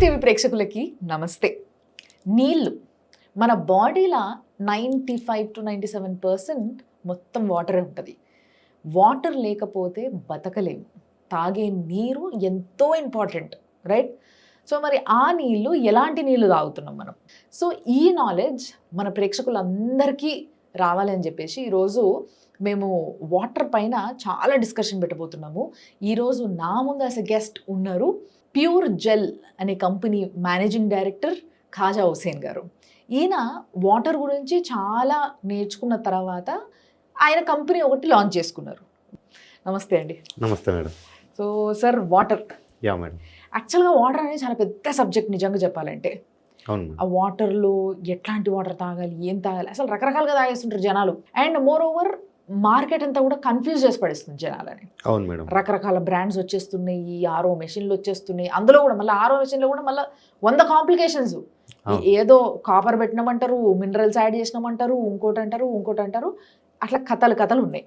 TV ప్రేక్షకులకి. నమస్తే. నీళ్ళు మన బాడీలో ninety five to ninety seven percent మొత్తం వాటరే ఉంటుంది. వాటర్ లేకపోతే బతకలేము. తాగే నీరు ఎంతో ఇంపార్టెంట్ రైట్? సో మరి ఆ నీళ్ళు ఎలాంటి నీళ్ళు తాగుతున్నాం మనం? సో ఈ నాలెడ్జ్ మన ప్రేక్షకులందరికీ రావాలి అని చెప్పేసి ఈరోజు మేము వాటర్ పైన చాలా డిస్కషన్ పెట్టబోతున్నాము. ఈరోజు నా ముందు అసలు గెస్ట్ ఉన్నారు ప్యూర్ జెల్ అనే company managing director Khaja Hussain గారు. ఈయన వాటర్ గురించి చాలా నేర్చుకున్న తర్వాత ఆయన కంపెనీ ఒకటి లాంచ్ చేసుకున్నారు. నమస్తే అండి. నమస్తే madam. So sir water. Yeah madam. యాక్చువల్గా వాటర్ అనేది చాలా పెద్ద సబ్జెక్ట్ నిజంగా చెప్పాలంటే. ఆ వాటర్లో ఎట్లాంటి వాటర్ తాగాలి ఏం తాగాలి? అసలు రకరకాలుగా తాగేస్తుంటారు జనాలు. అండ్ మోర్ ఓవర్ మార్కెట్ అంతా కూడా కన్ఫ్యూజ్ చేసి పడేస్తుంది జనాలని. అవును మేడం. రకరకాల బ్రాండ్స్ వచ్చేస్తున్నాయి ఆరో మెషిన్లు వచ్చేస్తున్నాయి. అందులో కూడా మళ్ళీ ఆరో మెషిన్లో కూడా మళ్ళీ వంద కాంప్లికేషన్స్. ఏదో కాపర్ పెట్టినామంటారు మినరల్స్ యాడ్ చేసినామంటారు ఇంకోటి అంటారు ఇంకోటి అంటారు అట్లా కథలు కథలు ఉన్నాయి.